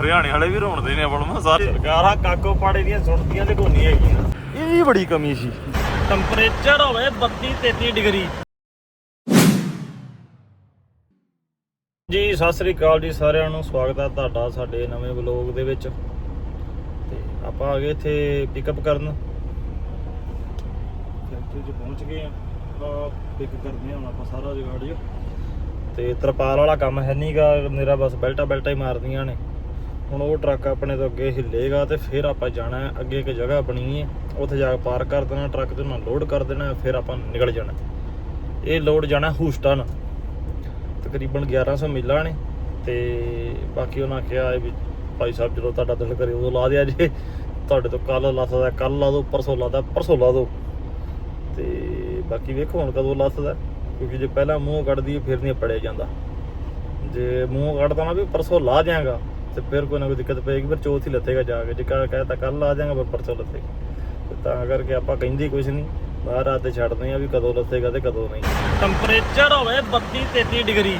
ਹਰਿਆਣੇ ਵਾਲੇ ਵੀ ਰੋਣਦੇ ਨੇ ਆਪਣ ਸਾਰੇ ਸਰਕਾਰਾਂ ਕਾਕੋ ਪਾੜੇ ਦੀਆਂ ਸੁਣਦੀਆਂ ਤੇ ਕੋਈ ਨਹੀਂ ਹੈਗੀਆਂ। ਇਹ ਵੀ ਬੜੀ ਕਮੀ ਸੀ। ਟੈਂਪਰੇਚਰ ਹੋਵੇ 32 33 ਡਿਗਰੀ। ਜੀ ਸਤਿ ਸ੍ਰੀ ਅਕਾਲ ਜੀ ਸਾਰਿਆਂ ਨੂੰ। ਸਵਾਗਤ ਹੈ ਤੁਹਾਡਾ ਸਾਡੇ ਨਵੇਂ ਵਲੌਗ ਦੇ ਵਿੱਚ। ਤੇ ਆਪਾਂ ਆ ਗਏ ਇੱਥੇ ਪਿਕਅਪ ਕਰਨ। ਫੈਕਟਰੀ 'ਚ ਪਹੁੰਚ ਗਏ ਆ ਪਿਕ ਕਰਦੇ ਹਾਂ ਹੁਣ ਆਪਾਂ ਸਾਰਾ ਜਗਾੜ ਜੀ ਤੇ ਤਰਪਾਲ ਵਾਲਾ ਕੰਮ ਹੈ ਨਹੀਂਗਾ ਮੇਰਾ ਬਸ ਬੈਲਟਾ ਬੈਲਟਾ ਹੀ ਮਾਰਦੀਆਂ ਨੇ। ਹੁਣ ਉਹ ਟਰੱਕ ਆਪਣੇ ਤੋਂ ਅੱਗੇ ਹਿੱਲੇਗਾ ਤੇ ਫਿਰ ਆਪਾਂ ਜਾਣਾ ਅੱਗੇ ਇੱਕ ਜਗ੍ਹਾ ਬਣੀ ਹੈ ਉੱਥੇ ਜਾ ਕੇ ਪਾਰਕ ਕਰ ਦੇਣਾ, ਟਰੱਕ ਤੇ ਨਾਲ ਲੋਡ ਕਰ ਦੇਣਾ, ਫਿਰ ਆਪਾਂ ਨਿਕਲ ਜਾਣਾ। ਇਹ ਲੋਡ ਜਾਣਾ ਹੂਸਟਨ ਤਕਰੀਬਨ 1100 ਮਿਲਾਂ ਨੇ ਤੇ ਬਾਕੀ ਉਹਨਾਂ ਕਿਹਾ ਹੈ ਵੀ ਭਾਈ ਸਾਹਿਬ ਜਦੋਂ ਤੁਹਾਡਾ ਦਿਲ ਕਰੇ ਉਦੋਂ ਲਾ ਦਿਆ ਜੇ। ਤੁਹਾਡੇ ਤੋਂ ਕੱਲ ਲਾ ਸਕਦਾ ਕੱਲ ਲਾ ਦੋ ਪਰਸੋਂ ਲਾ ਦਾ ਪਰਸੋਂ ਲਾ ਦੋ ਤੇ ਬਾਕੀ ਵੇਖੋ ਹੁਣ ਕਦੋਂ ਲੱਥਦਾ ਕਿਉਂਕਿ ਜੇ ਪਹਿਲਾਂ ਮੂੰਹ ਕੱਢਦੀ ਫਿਰ ਨਹੀਂ ਪੜਿਆ ਜਾਂਦਾ। ਜੇ ਮੂੰਹ ਕੱਢਦਾ ਨਾ ਵੀ ਪਰਸੋਂ ਲਾ ਦਿਆਂਗਾ। ਤੇ ਫਿਰ ਕੋਈ ਨਾ ਕੋਈ ਦਿੱਕਤ ਪਏਗੀ, ਫਿਰ ਚੌਥ ਹੀ ਲੱਥੇਗਾ ਜਾ ਕੇ। ਜੇ ਕਹ ਕਹਿਤਾ ਕੱਲ ਲਾ ਦਿਆਂਗਾ ਫਿਰ ਪਰਸੋਂ ਲੱਥੇਗਾ। ਤਾਂ ਕਰਕੇ ਆਪਾਂ ਕਹਿੰਦੇ ਕੁਝ ਨਹੀਂ, ਬਾਹਰ ਆ ਤੇ ਛੱਡਦੇ ਆ ਵੀ ਕਦੋਂ ਲੱਥੇਗਾ ਤੇ ਕਦੋਂ ਨਹੀਂ। ਟੈਂਪਰੇਚਰ ਹੋਵੇ 32 33 ਡਿਗਰੀ,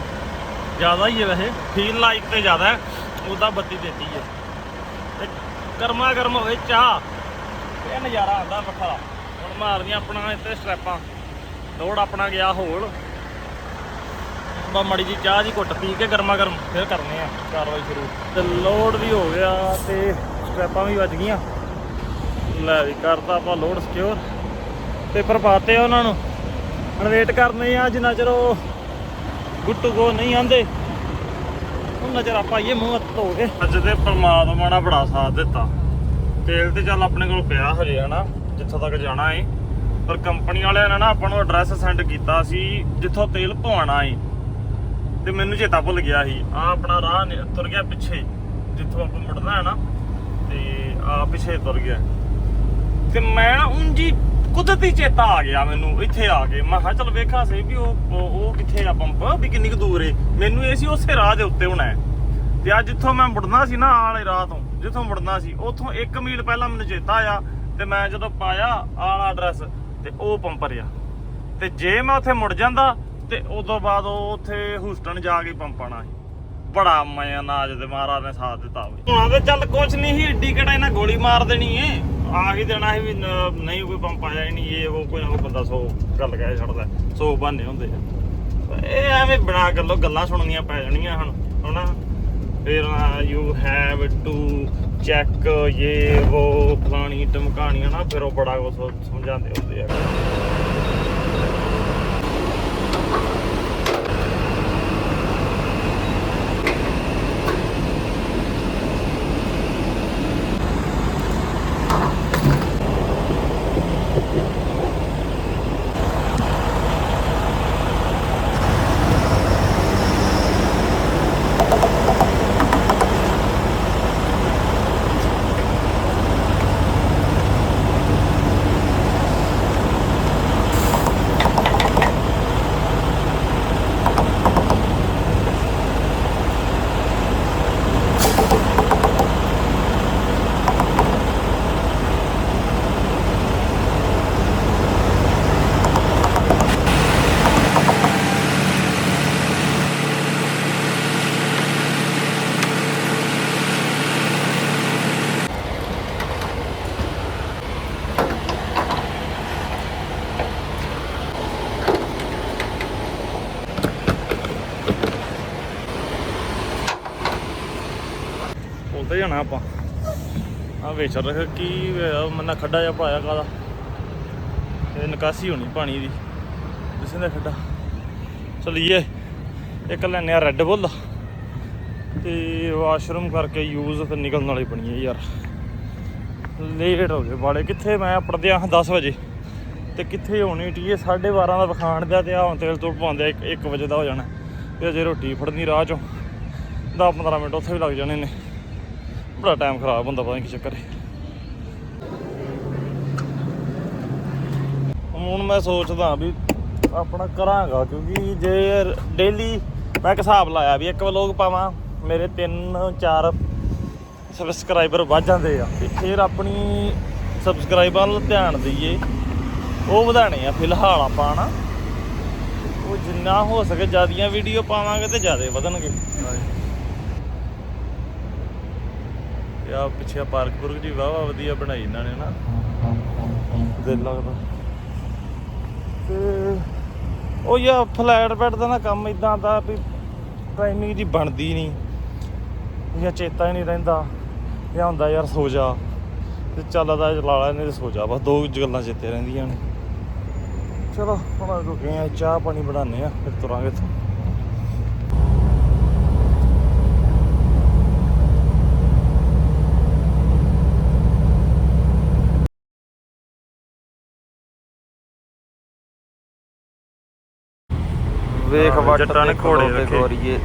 ਜ਼ਿਆਦਾ ਹੀ ਹੈ ਵੈਸੇ ਫੀਲ ਲਾਈਕ ਤੇ ਜ਼ਿਆਦਾ ਹੈ, ਉਹਦਾ 32 33 ਹੈ। ਤੇ ਗਰਮਾ ਗਰਮ ਹੋਵੇ ਚਾਹ, ਇਹ ਨਜ਼ਾਰਾ ਆਉਂਦਾ ਵੱਖਰਾ ਹੁਣ ਮਾਰਦੀਆਂ ਆਪਣਾ ਇੱਥੇ ਸਟੈਪਾਂ ਲੋੜ ਆਪਣਾ ਗਿਆ ਹੋਲ। ਬਾ ਮੜੀ ਜੀ ਚਾਹ ਦੀ ਘੁੱਟ ਪੀ ਕੇ ਗਰਮਾ ਗਰਮ ਫਿਰ ਕਰਨੇ ਆ ਕਾਰਵਾਈ ਸ਼ੁਰੂ। ਤੇ ਲੋਡ ਵੀ ਹੋ ਗਿਆ ਤੇ ਸਟੈਪਾਂ ਵੀ ਵੱਜ ਗਈਆਂ। ਲੈ ਵੀ ਕਰਤਾ ਆਪਾਂ ਲੋਡ ਸਿਕਿਉਰ ਪੇਪਰ ਪਾਤੇ ਉਹਨਾਂ ਨੂੰ। ਹੁਣ ਵੇਟ ਕਰਨੇ ਆ ਜਿੰਨਾ ਚਿਰ ਉਹ ਗੁੱਟੂ ਗੋ ਨਹੀਂ ਆਂਦੇ। ਉਹਨਾਂ ਚਿਰ ਆਪਾਂ ਇਹ ਮੂੰਹ ਹੱਥ ਧੋ ਕੇ। ਅੱਜ ਤੇ ਪਰਮਾਤਮਾ ਨੇ ਬੜਾ ਸਾਥ ਦਿੱਤਾ। ਤੇਲ ਤੇ ਚੱਲ ਆਪਣੇ ਕੋਲ ਪਿਆ ਹਜੇ, ਹਨਾ? ਜਿੱਥੋਂ ਤੱਕ ਜਾਣਾ ਏ। ਪਰ ਕੰਪਨੀ ਵਾਲਿਆਂ ਨੇ ਨਾ ਆਪਾਂ ਨੂੰ ਐਡਰੈਸ ਸੈਂਡ ਕੀਤਾ ਸੀ, ਜਿੱਥੋਂ ਤੇਲ ਪਵਾਉਣਾ ਏ। ਤੇ ਮੈਨੂੰ ਚੇਤਾ ਭੁੱਲ ਗਿਆ ਸੀ। ਆ ਆਪਣਾ ਰਾਹ ਤੁਰ ਗਿਆ ਪਿੱਛੇ, ਜਿੱਥੋਂ ਆਪਾਂ ਮੁੜਨਾ ਹੈ ਨਾ, ਤੇ ਆ ਪਿੱਛੇ ਤੁਰ ਗਿਆ। ਤੇ ਮੈਂ ਨਾ ਉਂਜੀ ਕੁਦਰਤੀ ਚੇਤਾ ਆ ਗਿਆ ਮੈਨੂੰ, ਇੱਥੇ ਆ ਕੇ। ਮੈਂ ਕਿਹਾ, ਚਲ ਵੇਖਾਂ ਸਹੀ ਵੀ ਉਹ ਉਹ ਕਿੱਥੇ ਆ ਪੰਪ, ਵੀ ਕਿੰਨੀ ਕੁ ਦੂਰ ਏ। ਮੈਨੂੰ ਇਹ ਸੀ, ਉਸੇ ਰਾਹ ਦੇ ਉੱਤੇ ਹੋਣਾ ਤੇ ਅੱਜ ਜਿੱਥੋਂ ਮੈਂ ਮੁੜਨਾ ਸੀ ਨਾ ਆਲੇ ਰਾਹ ਤੋਂ, ਜਿੱਥੋਂ ਮੁੜਨਾ ਸੀ, ਉੱਥੋਂ 1 ਮੀਲ ਪਹਿਲਾਂ ਮੈਨੂੰ ਚੇਤਾ ਆਇਆ, ਤੇ ਮੈਂ ਜਦੋਂ ਪਾਇਆ ਆਲਾ ਐਡਰੈਸ ਤੇ ਉਹ ਪੰਪ ਆ ਤੇ ਜੇ ਮੈਂ ਉੱਥੇ ਮੁੜ ਜਾਂਦਾ ਤੇ ਉਦੋਂ ਬਾਅਦ ਉਹ ਉੱਥੇ ਹੂਸਟਨ ਜਾ ਕੇ ਪੰਪਾਣਾ ਸੀ। ਬੜਾ ਮਜ਼ਾ ਨਾਜ ਤੇ ਮਹਾਰਾਜ ਨੇ ਸਾਥ ਦਿੱਤਾ ਵੀ ਹੁਣ ਤੇ ਚੱਲ ਕੁਛ ਨਹੀਂ ਸੀ, ਏਡੀ ਕਿਹੜਾ ਇਹਨਾਂ ਗੋਲੀ ਮਾਰ ਦੇਣੀ ਏ। ਆ ਹੀ ਦੇਣਾ ਸੀ ਵੀ, ਨ- ਨਹੀਂ, ਕੋਈ ਪੰਪ ਆਇਆ ਹੀ ਨਹੀਂ, ਇਹ ਉਹ ਕੋਈ ਨਾ ਕੋਈ ਬੰਦਾ ਸੋ ਗੱਲ ਕਹਿ ਛੱਡਦਾ, ਸੋ ਬਹਾਨੇ ਹੁੰਦੇ ਆ। ਇਹ ਐਵੇਂ ਬਿਨਾ ਗੱਲੋਂ ਗੱਲਾਂ ਸੁਣਨੀਆਂ ਪੈ ਜਾਣੀਆਂ ਹੁਣ ਹਨਾ ਫਿਰ ਯੂ ਹੈਵ ਟੂ ਚੈੱਕ ਇਹ, ਉਹ, ਫਲਾਣੀ ਟਮਕਾਣੀਆਂ ਨਾ ਫਿਰ ਉਹ ਬੜਾ ਕੁਛ ਸਮਝਾਉਂਦੇ ਹੁੰਦੇ ਆ। Thank you. ਵਿੱਚ ਰੱਖ ਕੀ ਹੋਇਆ ਮੰਨਾ ਖੱਡਾ ਜਿਹਾ ਪਾਇਆ ਕਾਦਾ ਇਹ ਨਿਕਾਸੀ ਹੋਣੀ ਪਾਣੀ ਦੀ ਜਿਸੇ ਦਾ ਖੱਡਾ। ਚਲਿਏ, ਇੱਕ ਲੈਨੇ ਆ ਰੈੱਡ ਬੁੱਲ ਤੇ ਵਾਸ਼ਰੂਮ ਕਰਕੇ ਯੂਜ਼ ਫਿਰ ਨਿਕਲਣ ਵਾਲੀ ਬਣੀ ਹੈ ਯਾਰ। ਲੇਟ ਹੋ ਗਏ ਬਾਲੇ, ਕਿੱਥੇ ਮੈਂ ਪੜਦਿਆ 10 ਵਜੇ ਤੇ ਕਿੱਥੇ ਹੋਣੀ ਟੀ 12:30 ਦਾ ਵਿਖਾਣ ਦਾ ਤੇ ਆ ਤੇਲ ਤੁਲ ਪਾਉਂਦੇ 1 ਵਜੇ ਦਾ ਹੋ ਜਾਣਾ। ਤੇ ਅਜੇ ਰੋਟੀ ਫੜਨੀ ਰਾਹ ਚੋਂ। 10-15 ਮਿੰਟ ਉੱਥੇ ਵੀ ਲੱਗ ਜਾਣੇ ਨੇ। ਬੜਾ ਟਾਈਮ ਖਰਾਬ ਹੁੰਦਾ ਪਤਾ ਨਹੀਂ ਕੀ ਚੱਕਰ ਹੈ ਹੁਣ ਮੈਂ ਸੋਚਦਾ ਵੀ ਆਪਣਾ ਕਰਾਂਗਾ ਕਿਉਂਕਿ ਜੇ ਡੇਲੀ ਮੈਂ ਇੱਕ ਹਿਸਾਬ ਲਾਇਆ ਵੀ ਇੱਕ ਵਲੋਗ ਪਾਵਾਂ ਮੇਰੇ 3-4 ਸਬਸਕ੍ਰਾਈਬਰ ਵੱਧ ਜਾਂਦੇ ਆ ਤੇ ਫਿਰ ਆਪਣੀ ਸਬਸਕ੍ਰਾਈਬਰ ਵੱਲ ਧਿਆਨ ਦਈਏ ਉਹ ਵਧਾਣੇ ਆ ਫਿਲਹਾਲ ਆਪਾਂ ਨਾ ਉਹ ਜਿੰਨਾ ਹੋ ਸਕੇ ਜਿਆਦੀਆਂ ਵੀਡੀਓ ਪਾਵਾਂਗੇ ਤੇ ਜਿਆਦੇ ਵਧਣਗੇ। ਆ ਪਿੱਛੇ ਪਾਰਕ ਪੁਰਕ ਜੀ ਵਾਹ ਵਾਹ ਵਧੀਆ ਬਣਾਈ ਇਹਨਾਂ ਨੇ ਨਾ ਦਿਲ ਲੱਗਦਾ। ਤੇ ਉਹ ਯਾ ਫਲੈਟ ਬੈੱਡ ਦਾ ਨਾ ਕੰਮ ਇਦਾਂ ਦਾ ਵੀ ਟਾਈਮਿੰਗ ਦੀ ਬਣਦੀ ਨਹੀਂ ਜਾਂ ਚੇਤਾ ਹੀ ਨਹੀਂ ਰਹਿੰਦਾ, ਜਾਂ ਹੁੰਦਾ ਯਾਰ ਸੋ ਜਾ। ਤੇ ਚੱਲਦਾ ਚਲਾ ਲੈਨੇ ਤੇ ਸੋ ਜਾ, ਬਸ ਦੋ ਗੱਲਾਂ ਚੇਤੇ ਰਹਿੰਦੀਆਂ ਨੇ। ਚਲੋ, ਹੁਣ ਰੁਕੇ ਆ, ਚਾਹ ਪਾਣੀ ਬਣਾਉਂਦੇ ਆ, ਫਿਰ ਤੁਰਾਂਗੇ ਵੇਖ ਵੱਟ ਜੱਟਾਂ ਨੇ ਦੇ ਘੋੜੇ ਰੱਖੇ। ਗੋਰੀਏ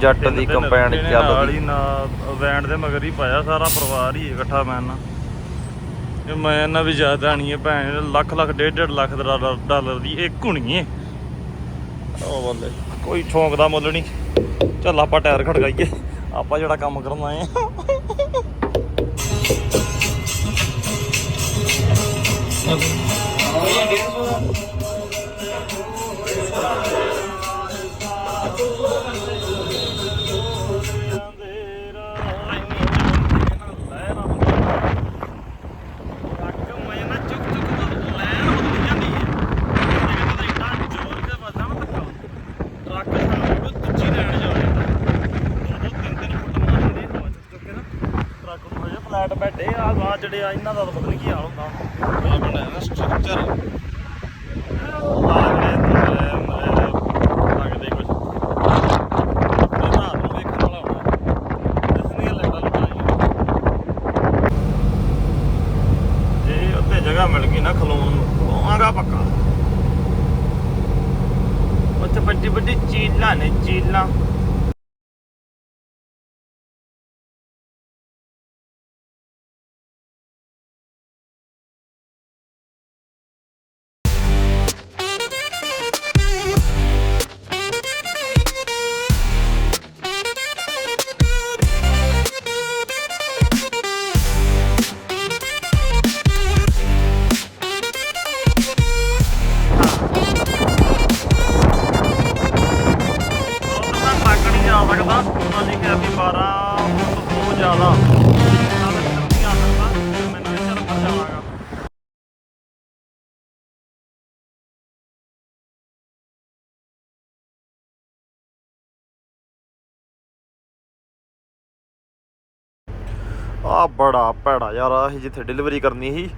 ਜੱਟ ਦੀ ਕੰਪੈਨ ਚੱਲਦੀ ਨਾ ਵੈਂਡ ਦੇ ਮਗਰ ਹੀ ਪਾਇਆ ਸਾਰਾ ਪਰਿਵਾਰ ਹੀ ਇਕੱਠਾ ਮੈਂ ਨਾ। ਇਹ ਮੈਂ ਨਾ ਵੀ ਜ਼ਿਆਦਾ ਨਹੀਂ ਹੈ ਭੈਣ ਲੱਖ ਲੱਖ ਡੇਢ ਡੇਢ ਲੱਖ ਦਾ ਡਾਲਰ- ਦੀ ਇੱਕ ਹੋਣੀ ਹੈ। ਉਹ ਬੱਲੇ ਕੋਈ ਸ਼ੌਂਕ ਦਾ ਮੁੱਲ ਨਹੀਂ। ਚੱਲ ਆਪਾਂ ਟਾਇਰ ਖੜਕਾਈਏ ਆਪਾਂ ਜਿਹੜਾ ਕੰਮ ਕਰਨ ਆਏ ਆ ਜਿਹੜੇ ਆ ਇਹਨਾਂ ਦਾ ਤਾਂ ਪਤਾ ਨਹੀਂ ਕੀ ਹਾਲ ਹੁੰਦਾ। ਇਹ ਸਟਰਕਚਰ ਆ ਬੜਾ ਭੈੜਾ ਯਾਰ ਆ ਜਿੱਥੇ ਡਿਲੀਵਰੀ ਕਰਨੀ ਸੀ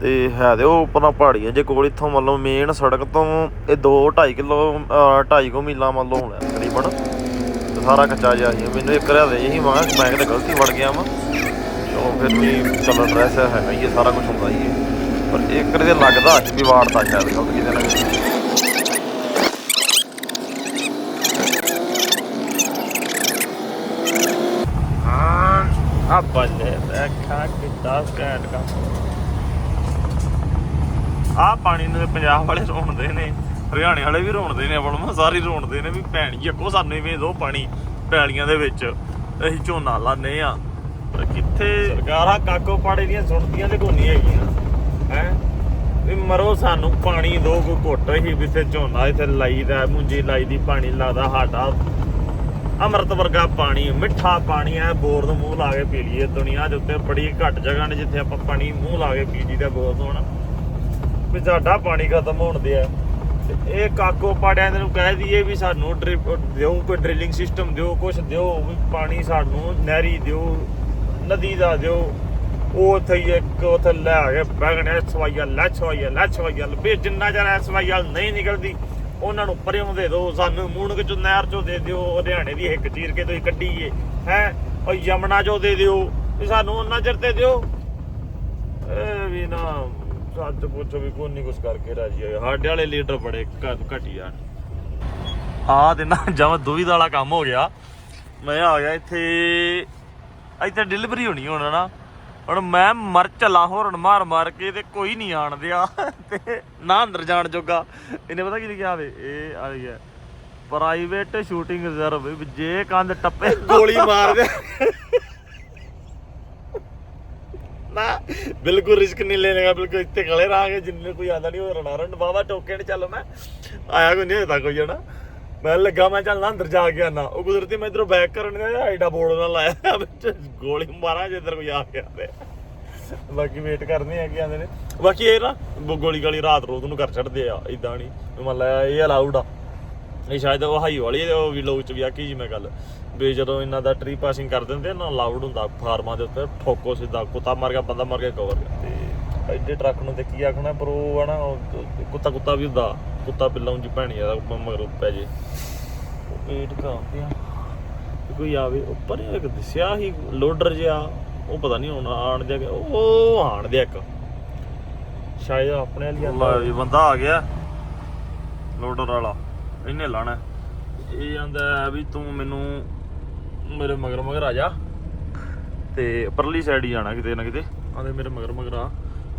ਤੇ ਹੈ ਤੇ ਉਹ ਉਪਰੋਂ ਪਹਾੜੀਆਂ ਜੇ ਕੋਲ ਇੱਥੋਂ ਮੰਨ ਲਓ ਮੇਨ ਸੜਕ ਤੋਂ ਇਹ 2 2.5 ਕਿਲੋ 2.5 ਕੋ ਮੀਲਾਂ ਮੰਨ ਲਓ ਹੋਣਾ ਤਕਰੀਬਨ। ਤੇ ਸਾਰਾ ਕੱਚਾ ਜਿਹਾ ਸੀ। ਮੈਨੂੰ ਇੱਕ ਰਿਆ ਦੇ ਸੀ ਮੈਂ ਕਿਹਾ ਮੈਂ ਕਿਤੇ ਗਲਤੀ ਵੜ ਗਿਆ ਵਾਂ। ਚਲੋ ਫਿਰ ਵੀ ਚਲੋ ਡਰੈਸ ਹੈਗਾ ਹੀ ਸਾਰਾ ਕੁਝ ਹੁੰਦਾ ਹੀ ਹੈ ਪਰ ਇੱਕ ਦੇ ਲੱਗਦਾ ਅੱਜ ਵੀ ਵਾੜਤਾ ਸ਼ਾਇਦ ਗਲਤ ਕਿਤੇ ਨਾ ਕਿਤੇ ਹਾਂ ਆ ਬੱਲੇ ਦੇਖਾ ਕਿ 10 ਘੰਟ ਦਾ ਆ ਪਾਣੀ ਨੂੰ ਪੰਜਾਬ ਵਾਲੇ ਰੋਣਦੇ ਨੇ, ਹਰਿਆਣੇ ਵਾਲੇ ਵੀ ਰੋਣਦੇ ਨੇ ਆਪਣਾ ਸਾਰੇ ਰੋਣਦੇ ਨੇ ਵੀ ਭੈਣ ਅੱਗੋ ਸਾਨੂੰ ਇਵੇਂ ਦੋ ਪਾਣੀ ਪੈਲੀਆਂ ਦੇ ਵਿੱਚ, ਅਸੀਂ ਝੋਨਾ ਲਾਣੇ ਆ ਪਰ ਕਿੱਥੇ ਸਰਕਾਰਾਂ ਕਾਕੋ ਪਾੜੇ ਦੀਆਂ ਸੁਣਦੀਆਂ ਤੇ ਕੋਈ ਹੈਗੀਆਂ। ਹੈ? ਵੀ ਮਰੋ ਸਾਨੂੰ ਪਾਣੀ ਦੋ ਕੋਈ ਘੁੱਟ ਰਹੀ ਵੀ ਝੋਨਾ ਇੱਥੇ ਲਾਈਦਾ ਮੁੰਜੀ ਲਾਈ ਦੀ, ਪਾਣੀ ਲਾਦਾ, ਸਾਡਾ ਅੰਮ੍ਰਿਤ ਵਰਗਾ ਪਾਣੀ, ਮਿੱਠਾ ਪਾਣੀ ਹੈ ਬੋਰ ਨੂੰ ਮੂੰਹ ਲਾ ਕੇ ਪੀ ਲਈਏ। ਦੁਨੀਆ ਦੇ ਉੱਤੇ ਬੜੀ ਘੱਟ ਜਗ੍ਹਾ ਨੇ ਜਿੱਥੇ ਆਪਾਂ ਪਾਣੀ ਮੂੰਹ ਲਾ ਕੇ ਪੀ ਜੀਦਾ ਬੋਰ ਤੋਂ ਹਨਾ ਵੀ ਸਾਡਾ ਪਾਣੀ ਖਤਮ ਹੋਣ ਦਿਆ। ਤੇ ਇਹ ਕਾਕੋ ਪਾੜਿਆਂ ਦੇ ਨੂੰ ਕਹਿ ਦਈਏ ਵੀ ਸਾਨੂੰ ਡ੍ਰਿਪ ਦਿਓ ਕੋਈ ਡ੍ਰਿਲਿੰਗ ਸਿਸਟਮ, ਦਿਓ ਕੁਝ ਦਿਓ ਵੀ ਪਾਣੀ ਸਾਨੂੰ ਨਹਿਰੀ ਦਿਓ, ਨਦੀ ਦਾ ਦਿਓ। ਉਹ ਉੱਥੇ ਇੱਕ ਉੱਥੇ ਲੈ ਆ ਕੇ ਬੈਗਣੇ ਸਵਾਈਆ ਲੈ ਸਵਾਈਆ ਲੈ, ਸਵਾਈਆ ਵੀ ਜਿੰਨਾ ਚਿਰ ਇਹ ਸਵਾਈਆ ਨਹੀਂ ਨਿਕਲਦੀ ਉਹਨਾਂ ਨੂੰ ਪਰਿਓਂ ਦੇ ਦਿਓ, ਸਾਨੂੰ ਮੂਣਕ ਚੋਂ, ਨਹਿਰ ਚੋਂ ਦੇ ਦਿਓ ਹਰਿਆਣੇ ਦੀ ਇੱਕ ਚੀਰ ਕੇ ਤੁਸੀਂ ਕੱਢੀਏ, ਹੈ? ਉਹ ਯਮਨਾ ਚੋਂ ਦੇ ਦਿਓ ਵੀ ਸਾਨੂੰ ਉਹਨਾਂ ਚਿਰ ਤੇ ਦਿਓ। ਇਹ ਵੀ ਨਾ, ਸੱਚ ਪੁੱਛੋ ਵੀ ਕੋਈ ਨਹੀਂ ਕੁਛ ਕਰਕੇ ਰਾਜੀ ਹੋਇਆ ਸਾਡੇ ਵਾਲੇ ਲੀਡਰ ਬੜੇ ਘਟੀਆ ਨੇ। ਆ ਤੇ ਨਾ, ਜਮਾ ਦੁਵਿਧ ਵਾਲਾ ਕੰਮ ਹੋ ਗਿਆ। ਮੈਂ ਆ ਗਿਆ ਇੱਥੇ ਇੱਥੇ ਡਿਲੀਵਰੀ ਹੋਣੀ ਹੋਣਾ ਨਾ ਹੁਣ ਮੈਂ ਮਰ ਚਲਾ ਹੋਰਨ ਮਾਰ ਮਾਰ ਕੇ ਤੇ ਕੋਈ ਨਹੀਂ ਆਣ ਦਿਆ। ਤੇ ਨਾ ਅੰਦਰ ਜਾਣ ਜੋਗਾ। ਇਹਨੇ ਪਤਾ ਕੀ ਲਿਖਿਆ ਵੇ? ਇਹ ਆ ਗਿਆ ਪ੍ਰਾਈਵੇਟ ਸ਼ੂਟਿੰਗ ਰਿਜ਼ਰਵ ਜੇ ਕੰਧ ਟੱਪੇ। ਗੋਲੀ ਮਾਰ ਦੇ। ਨਾ, ਬਿਲਕੁਲ ਰਿਸਕ ਨਹੀਂ ਲੈਣੇਗਾ ਬਿਲਕੁਲ ਇੱਥੇ ਖੜੇ ਰਹਾਂਗੇ। ਜਿੰਨੇ ਕੋਈ ਆਂਦਾ ਨਹੀਂ ਉਹ ਰਣਾ ਰਨ ਟੋਕੇ ਨੇ ਚੱਲ ਮੈਂ। ਆਇਆ ਕੋਈ ਨਹੀਂ ਹੋਦਾ ਕੋਈ ਜਣਾ। ਮੈਂ ਲੱਗਾ ਮੈਂ ਚੱਲਣਾ ਅੰਦਰ ਜਾ ਕੇ ਆਣਾ ਉਹ ਕੁਦਰਤੀ ਮੈਂ ਇਧਰੋਂ ਬੈਕ ਕਰਨ ਗਿਆ ਐਡਾ ਬੋਰਡ ਨਾਲ ਲਾਇਆ ਵਿੱਚ ਗੋਲੀ ਮਾਰਾਂ ਜੇ ਇੱਧਰ ਕੋਈ ਆ ਗਿਆ ਤੇ। ਬਾਕੀ ਵੇਟ ਕਰਨੀ ਹੈ ਕੀ ਆਂਦੇ ਨੇ। ਬਾਕੀ ਇਹ ਨਾ ਗੋਲੀ ਗਾਲੀ ਰਾਤ ਰੋਤ ਨੂੰ ਕਰ ਛੱਡਦੇ ਆ ਇਦਾਂ ਨਹੀਂ ਮੰਨ ਲਾ ਇਹ ਅਲਾਊਡ ਆ। ਇਹ ਸ਼ਾਇਦ ਉਹ ਹਾਈ ਵਾਲੀ ਹੈ, ਉਹ ਵੀਲੋਗ ਚ ਵੀ ਆਖੀ ਜੀ ਮੈਂ ਗੱਲ। ਵੀ ਜਦੋਂ ਇਹਨਾਂ ਦਾ ਟ੍ਰੀ ਪਾਸਿੰਗ ਕਰ ਦਿੰਦੇ ਆ ਨਾ ਅਲਾਉਡ ਹੁੰਦਾ ਫਾਰਮਾਂ ਦੇ ਉੱਤੇ ਠੋਕੋ ਸਿੱਧਾ ਕੁੱਤਾ ਮਰ ਗਿਆ ਬੰਦਾ ਮਰ ਗਿਆ ਕਵਰ ਤੇ ਐਡੇ ਟਰੱਕ ਨੂੰ ਤੇ ਕੀ ਆਖਣਾ, ਪਰ ਉਹ ਆ ਨਾ ਕੁੱਤਾ ਕੁੱਤਾ ਵੀ ਹੁੰਦਾ, ਕੁੱਤਾ ਬਿੱਲਾ ਉਂਝ ਭੈਣੀ ਆ ਮਗਰ ਪੈ ਜੇ। ਵੇਟ ਕਰਦੇ ਆ। ਕੋਈ ਆਵੇ ਉੱਪਰ ਇੱਕ ਦਿਸਿਆ ਸੀ ਲੋਡਰ ਜਿਹਾ, ਉਹ ਪਤਾ ਨਹੀਂ ਹੁਣ ਆਣ ਦਿਆ ਉਹ ਆਣ ਦਿਆ ਇੱਕ। ਸ਼ਾਇਦ ਆਪਣੇ ਵਾਲੀ ਆਂਦਾ ਵੀ ਬੰਦਾ ਆ ਗਿਆ, ਲੋਡਰ ਵਾਲਾ, ਇਹਨੇ ਲਾਣਾ। ਇਹ ਆਂਦਾ ਵੀ ਤੂੰ ਮੈਨੂੰ, ਮੇਰੇ ਮਗਰ ਮਗਰ ਆ ਜਾ। ਤੇ ਪਰਲੀ ਸਾਈਡ ਹੀ ਜਾਣਾ ਕਿਤੇ ਨਾ ਕਿਤੇ। ਆਂਦੇ ਮੇਰੇ ਮਗਰ ਮਗਰ ਆ।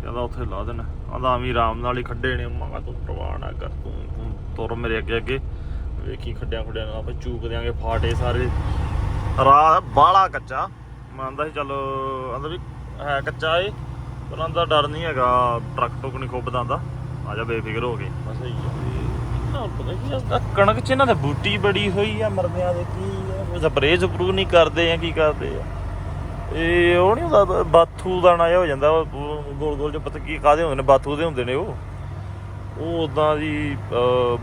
ਕਹਿੰਦਾ ਉੱਥੇ ਲਾ ਦੇਣਾ। ਆਂਦਾ ਆਵੀਂ ਆਰਾਮ ਨਾਲ ਹੀ ਖੱਡੇ ਨੇ। ਮਾਂ ਤੂੰ ਪ੍ਰਵਾਹ ਨਾ ਕਰ, ਤੂੰ ਤੂੰ ਤੁਰ ਮੇਰੇ ਅੱਗੇ ਅੱਗੇ। ਵੇਖੀ ਖੱਡਿਆਂ ਖੁੱਡਿਆਂ ਨੂੰ ਆਪਾਂ ਚੂਕ ਦਿਆਂਗੇ ਫਾਟੇ ਸਾਰੇ। ਰਾਹ ਬਾਲਾ ਕੱਚਾ। ਮੈਂ ਸੀ, ਚੱਲ, ਆਂਦਾ ਵੀ ਹੈ ਕੱਚਾ ਏ, ਪਰ ਆਂਦਾ ਡਰ ਨਹੀਂ ਹੈਗਾ, ਟਰੱਕ ਟੁੱਕ ਨਹੀਂ ਖੁੱਬਦਾ ਆਂਦਾ। ਆ ਜਾ ਬੇਫਿਕਰ ਹੋ ਗਏ ਬਸ ਇਹੀ ਨਾ ਪਤਾ ਕੀ ਆ ਕਣਕ ਚ ਇਹਨਾਂ ਦੇ ਬੂਟੀ ਬੜੀ ਹੋਈ ਆ ਮਰਦਿਆਂ ਦੇ, ਕੀ ਆ? ਸਪਰੇਅ ਸਪਰੂ ਨਹੀਂ ਕਰਦੇ ਆ, ਕੀ ਕਰਦੇ ਆ? ਇਹ ਉਹ ਨਹੀਂ ਹੁੰਦਾ, ਬਾਥੂ ਦਾਣਾ ਜਿਹਾ ਹੋ ਜਾਂਦਾ ਗੋਲ ਗੋਲ ਜਿਹਾ ਪਤਾ ਕੀ ਕਾਦੇ ਹੁੰਦੇ ਨੇ, ਬਾਥੂ ਦੇ ਹੁੰਦੇ ਨੇ ਉਹ। ਉਹ ਉਦਾਂ ਦੀ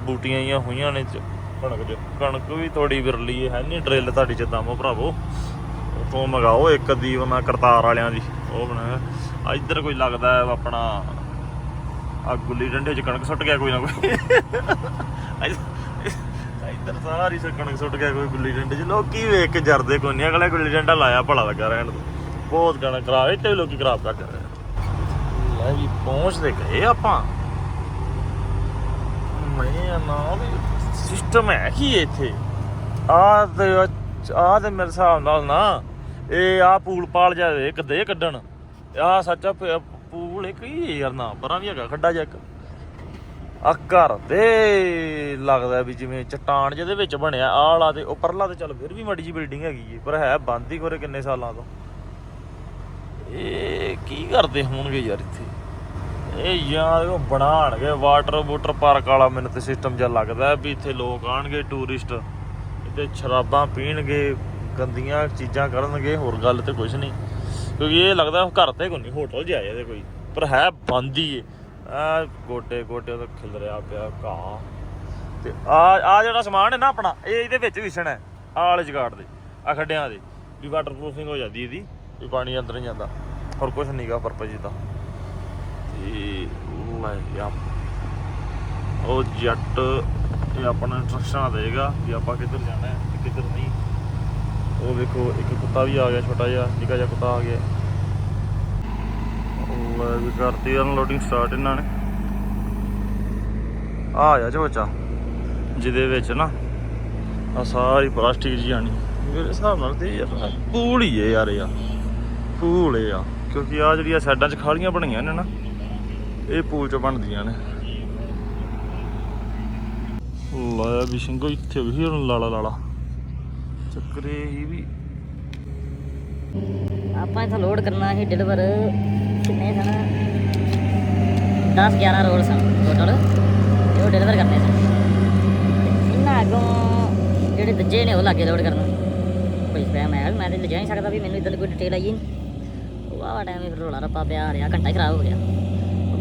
ਬੂਟੀਆਂ ਜੀਆਂ ਹੋਈਆਂ ਨੇ ਕਣਕ ਚ। ਕਣਕ ਵੀ ਥੋੜੀ ਵਿਰਲੀ ਹੈ ਨਹੀਂ ਡਰਿੱਲ ਤੁਹਾਡੀ ਚ ਦਮ ਭਰਾਵੋ। ਉਥੋਂ ਮਗਾਓ ਇੱਕ ਦੀ ਉਹਨਾਂ ਕਰਤਾਰ ਵਾਲਿਆਂ ਦੀ, ਉਹ ਬਣਾ। ਇੱਧਰ ਕੋਈ ਲੱਗਦਾ ਆਪਣਾ ਆ ਗੁੱਲੀ ਡੰਡੇ ਚ ਕਣਕ ਸੁੱਟ ਗਿਆ ਕੋਈ ਨਾ ਕੋਈ। ਇੱਧਰ ਸਾਰੀ ਸ ਸੁੱਟ ਗਿਆ ਕੋਈ ਗੁੱਲੀ ਡੰਡੇ ਚ। ਲੋਕੀ ਵੇਖ ਕੇ ਜਰਦੇ ਕੋਈ ਨਹੀਂ, ਅਗਲੇ ਗੁੱਲੀ ਡੰਡਾ ਲਾਇਆ ਭਲਾ ਲੱਗਾ ਰਹਿਣ ਨੂੰ। ਬਹੁਤ ਕਣਕ ਖਰਾਬ, ਇੱਥੇ ਵੀ ਲੋਕੀ ਖਰਾਬ ਕਰਦੇ ਰਹੇ ਲੈ ਵੀ ਪਹੁੰਚਦੇ ਗਏ ਆਪਾਂ। ਮੈਂ ਨਾ ਵੀ ਸਿਸਟਮ ਹੈ ਕੀ ਇੱਥੇ। ਆ ਤੇ ਆ ਤੇ ਮੇਰੇ ਹਿਸਾਬ ਨਾਲ ਨਾ, ਇਹ ਆ ਪੂਲ ਪਾਲ ਜਾਵੇ ਕਦੇ ਕੱਢਣ। ਆ ਸੱਚਾ ਪੂਲ ਇੱਕ ਹੀ ਯਾਰ ਨਾ ਪਰਾਂ ਵੀ ਹੈਗਾ, ਖੱਡਾ ਜਿਹਾ ਆ ਘਰ ਤੇ ਲੱਗਦਾ ਵੀ ਜਿਵੇਂ ਚਟਾਨ ਜਿਹਦੇ ਵਿੱਚ ਬਣਿਆ ਆਹ ਵਾਲਾ ਤੇ ਉੱਪਰਲਾ ਤੇ ਚੱਲ ਫਿਰ ਵੀ ਮਾੜੀ ਜੀ ਬਿਲਡਿੰਗ ਹੈਗੀ ਏ ਪਰ ਹੈ ਬੰਦ ਹੀ ਕੋਰੇ ਕਿੰਨੇ ਸਾਲਾਂ ਤੋਂ। ਇਹ ਕੀ ਕਰਦੇ ਹੋਣਗੇ ਯਾਰ ਇੱਥੇ? ਇਹ ਯਾਰ ਉਹ ਬਣਾਣਗੇ ਵਾਟਰ ਵਾਟਰ ਪਾਰਕ ਵਾਲਾ ਮੈਨੂੰ ਤੇ ਸਿਸਟਮ ਜਿਹਾ ਲੱਗਦਾ ਵੀ ਇੱਥੇ ਲੋਕ ਆਣਗੇ ਟੂਰਿਸਟ ਇੱਥੇ ਸ਼ਰਾਬਾਂ ਪੀਣਗੇ, ਗੰਦੀਆਂ ਚੀਜ਼ਾਂ ਕਰਨਗੇ, ਹੋਰ ਗੱਲ ਤੇ ਕੁਝ ਨਹੀਂ। ਕਿਉਂਕਿ ਇਹ ਲੱਗਦਾ ਘਰ ਤੇ ਕੋਈ ਨਹੀਂ ਹੋਟਲ ਜਿਹਾ ਇਹਦੇ ਕੋਈ। ਪਰ ਹੈ ਬੰਦ ਹੀ ਏ ਆ ਗੋਡੇ ਗੋਡੇ ਤਾਂ ਖਿਲ ਰਿਹਾ ਪਿਆ ਘਾਹ। ਤੇ ਆ ਆ ਜਿਹੜਾ ਸਮਾਨ ਹੈ ਨਾ ਆਪਣਾ, ਇਹ ਇਹਦੇ ਵਿੱਚ ਵਿਸਣਾ ਹੈ, ਆਹ ਵਾਲੇ ਜਗਾੜ ਦੇ ਆ ਖੱਡਿਆਂ ਦੇ, ਵੀ ਵਾਟਰਪ੍ਰੂਫਿੰਗ ਹੋ ਜਾਂਦੀ ਇਹਦੀ, ਵੀ ਪਾਣੀ ਅੰਦਰ ਨਹੀਂ ਜਾਂਦਾ, ਹੋਰ ਕੁਝ ਨਹੀਂਗਾ ਪਰਪਸ ਇਹਦਾ। ਤੇ ਲੈ ਯਾ ਉਹ ਜੱਟ ਇਹ ਆਪਣਾ ਇੰਸਟਰਕਸ਼ਨਾਂ ਦੇਗਾ ਕਿ ਆਪਾਂ ਕਿੱਧਰ ਜਾਣਾ ਹੈ ਤੇ ਕਿੱਧਰ ਨਹੀਂ। ਉਹ ਵੇਖੋ, ਇੱਕ ਕੁੱਤਾ ਵੀ ਆ ਗਿਆ, ਛੋਟਾ ਜਿਹਾ, ਨਿੱਕਾ ਜਿਹਾ ਕੁੱਤਾ ਆ ਗਿਆ। ਲੈ ਵੀ ਕਰਤੀ ਅਨਲੋਡਿੰਗ ਸਟਾਰਟ ਇਹਨਾਂ ਨੇ। ਆ ਆ ਚੋਚਾ ਜਿਹਦੇ ਵਿੱਚ ਨਾ ਆ ਸਾਰੀ ਪਲਾਸਟਿਕ ਜੀ ਆਣੀ ਮੇਰੇ ਹਿਸਾਬ ਨਾਲ ਤੇ ਯਾਰ ਪੂਲ ਹੀ ਹੈ ਯਾਰ ਇਹ। ਪੂਲ ਇਹ ਆ। ਕਿਉਂਕਿ ਆ ਜਿਹੜੀਆਂ ਸਾਈਡਾਂ 'ਚ ਖਾਲੀਆਂ ਬਣੀਆਂ ਨੇ ਨਾ, ਇਹ ਪੂਲ 'ਚ ਬਣਦੀਆਂ ਨੇ। ਲਾਇਆ ਵੀ ਸਿੰਘੋ, ਇੱਥੇ ਵੀ ਹੁਣ ਲਾਲਾ ਲਾਲਾ। ਚੱਕਰੇ ਹੀ ਵੀ। ਆਪਾਂ ਇੱਥੋਂ ਲੋਡ ਕਰਨਾ ਸੀ ਡਿਲੀਵਰ। ਕਿੰਨੇ ਸਨ 10 11 ਰੋਲ ਸਨ ਟੋਟਲ ਤੇ ਉਹ ਡਿਲੀਵਰ ਕਰਨੇ ਸਨ ਇਹਨਾਂ ਅੱਗੋਂ ਜਿਹੜੇ ਦੂਜੇ ਨੇ ਉਹ ਲਾਗੇ ਲੋਡ ਕਰਨ। ਕੋਈ ਪਿਆ ਮੈਂ ਮੈਂ ਤੇ ਲਿਜਾ ਨਹੀਂ ਸਕਦਾ ਵੀ ਮੈਨੂੰ ਇਦਾਂ ਦੀ ਕੋਈ ਡਿਟੇਲ ਆਈ ਨਹੀਂ ਵਾਵਾ ਟਾਈਮ ਹੀ ਫਿਰ ਰੋਲਾ ਰੱਪਾ ਪਿਆ ਰਿਹਾ, ਘੰਟਾ ਹੀ ਖਰਾਬ ਹੋ ਗਿਆ।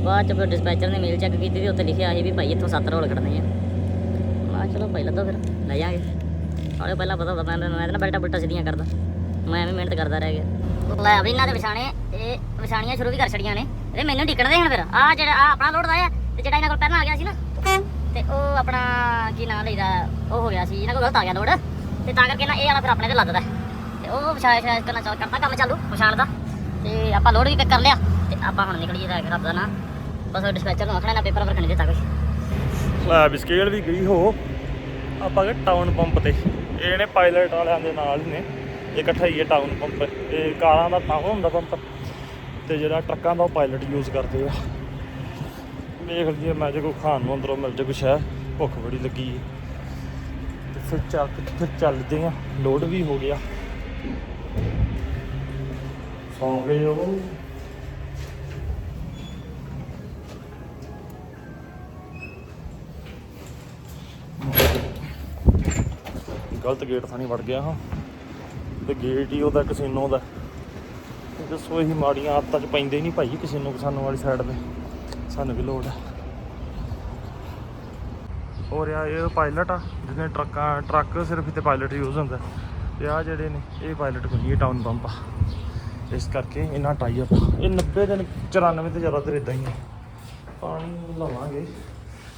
ਬਾਅਦ ਚ ਫਿਰ ਡਿਸਪੈਚਰ ਨੇ ਮੇਲ ਚੈੱਕ ਕੀਤੀ ਤੇ ਉੱਤੇ ਲਿਖਿਆ ਸੀ ਵੀ ਭਾਈ ਇੱਥੋਂ ਸੱਤ ਰੋਲ ਕੱਢਣੇ ਆ। ਮੈਂ ਚਲੋ ਭਾਈ ਲੱਦੋ ਫਿਰ, ਲੈ ਜਾਾਂਗੇ ਨਾਲੇ ਪਹਿਲਾਂ ਪਤਾ ਹੁੰਦਾ, ਮੈਂ ਮੈਂ ਤਾਂ ਨਾ ਬਲਟਾ ਸਿੱਧੀਆਂ ਕਰਦਾ। ਮੈਂ ਐਵੇਂ ਮਿਹਨਤ ਕਰਦਾ ਰਹਿ ਗਿਆ। ਲੈ ਵੀ ਇਹਨਾਂ ਦੇ ਵਿਛਾਣੇ ਇਹ ਵਿਛਾਣੀਆਂ ਸ਼ੁਰੂ ਵੀ ਕਰ ਛੜੀਆਂ ਨੇ। ਇਹ ਮੈਨੂੰ ਟਿਕਣਦੇ ਹੁਣ ਫਿਰ। ਆ ਜਿਹੜਾ ਆ ਆਪਣਾ ਲੋਡ ਦਾ ਆ ਤੇ ਜਿਹੜਾ ਇਹਨਾਂ ਕੋਲ ਪਹਿਲਾਂ ਆ ਗਿਆ ਸੀ ਨਾ ਤੇ ਉਹ ਆਪਣਾ ਕੀ ਨਾਂ ਲਈਦਾ ਉਹ ਹੋ ਗਿਆ ਸੀ ਇਹਨਾਂ ਕੋਲ ਗਲਤ ਆ ਗਿਆ ਲੋਡ ਤੇ ਤਾਂ ਕਰਕੇ ਨਾ ਇਹ ਵਾਲਾ ਫਿਰ ਆਪਣੇ ਤੇ ਲੱਦਦਾ। ਤੇ ਉਹ ਵਿਛਾਇਆ ਸ਼ਾਇਦ ਕਰਨਾ ਚਾਹ ਕਰਦਾ ਕੰਮ ਚਾਲੂ ਵਿਛਾਣ ਦਾ। ਤੇ ਆਪਾਂ ਲੋਡ ਵੀ ਪਿਕ ਕਰ ਲਿਆ। ਤੇ ਆਪਾਂ ਹੁਣ ਨਿਕਲੀਏ ਤਾਂ ਰੱਬ ਦਾ ਨਾ। ਬਸ ਡਿਸਪੈਚਰ ਨੂੰ ਆਖਣਾ ਨਾ ਪੇਪਰ ਵਰਕ ਨਹੀਂ ਦਿੱਤਾ ਕੋਈ। ਲੈ ਵੀ ਸਕੇਲ ਵੀ ਗਈ ਹੋ। ਆਪਾਂ ਗਏ ਟਾਊਨ ਪੰਪ ਤੇ। ਇਹ ਨੇ ਪਾਇਲਟ ਵਾਲਿਆਂ ਦੇ ਨਾਲ ਹੀ ਨੇ। ਇਕੱਠਾ ਹੀ ਹੈ ਟਾਊਨ ਪੰਪ ਤੇ ਕਾਰਾਂ ਦਾ ਤਾਂ ਹੁੰਦਾ ਪੰਪ ਤੇ ਜਿਹੜਾ ਟਰੱਕਾਂ ਦਾ ਉਹ ਪਾਇਲਟ ਯੂਜ਼ ਕਰਦੇ ਆ। ਵੇਖ ਲਈਏ, ਮੈਂ ਜੇ ਕੋਈ ਖਾਣ ਨੂੰ ਅੰਦਰੋਂ ਮਿਲ ਜੇ ਕੁਛ ਹੈ, ਭੁੱਖ ਬੜੀ ਲੱਗੀ ਤੇ ਫਿਰ ਚੱਲ, ਫਿਰ ਚੱਲਦੇ ਆ। ਲੋਡ ਵੀ ਹੋ ਗਿਆ। ਸੌਂ ਗਏ ਉਹ। ਗਲਤ ਗੇਟ ਥਾਣੀ ਵੜ ਗਿਆ ਹਾਂ ਤੇ ਗੇਟ ਹੀ ਉਹਦਾ ਕਸੀਨੋ ਦਾ ਦੱਸੋ ਇਹੀ ਮਾੜੀਆਂ ਆਦਤਾਂ ਚ ਪੈਂਦੇ ਨਹੀਂ ਭਾਈ ਕਸੀਨੋ ਕਸਾਨੋ ਵਾਲੀ ਸਾਈਡ ਤੇ। ਸਾਨੂੰ ਵੀ ਲੋੜ ਹੈ ਹੋਰ ਆ ਇਹ ਪਾਇਲਟ ਆ ਜਿਹਨੇ ਟਰੱਕਾਂ ਟਰੱਕ ਸਿਰਫ ਇੱਥੇ ਪਾਇਲਟ ਯੂਜ਼ ਹੁੰਦਾ। ਤੇ ਆ ਜਿਹੜੇ ਨੇ, ਇਹ ਪਾਇਲਟ ਕੋਈ ਇਹ ਟਾਊਨ ਪੰਪ ਆ। ਇਸ ਕਰਕੇ ਇਹਨਾਂ ਟਾਈ ਅਪ ਇਹ 90 ਦਿਨ 94 ਤੇ ਜ਼ਿਆਦਾਤਰ ਇਦਾਂ ਹੀ ਆ। ਪਾਣੀ ਲਵਾਂਗੇ।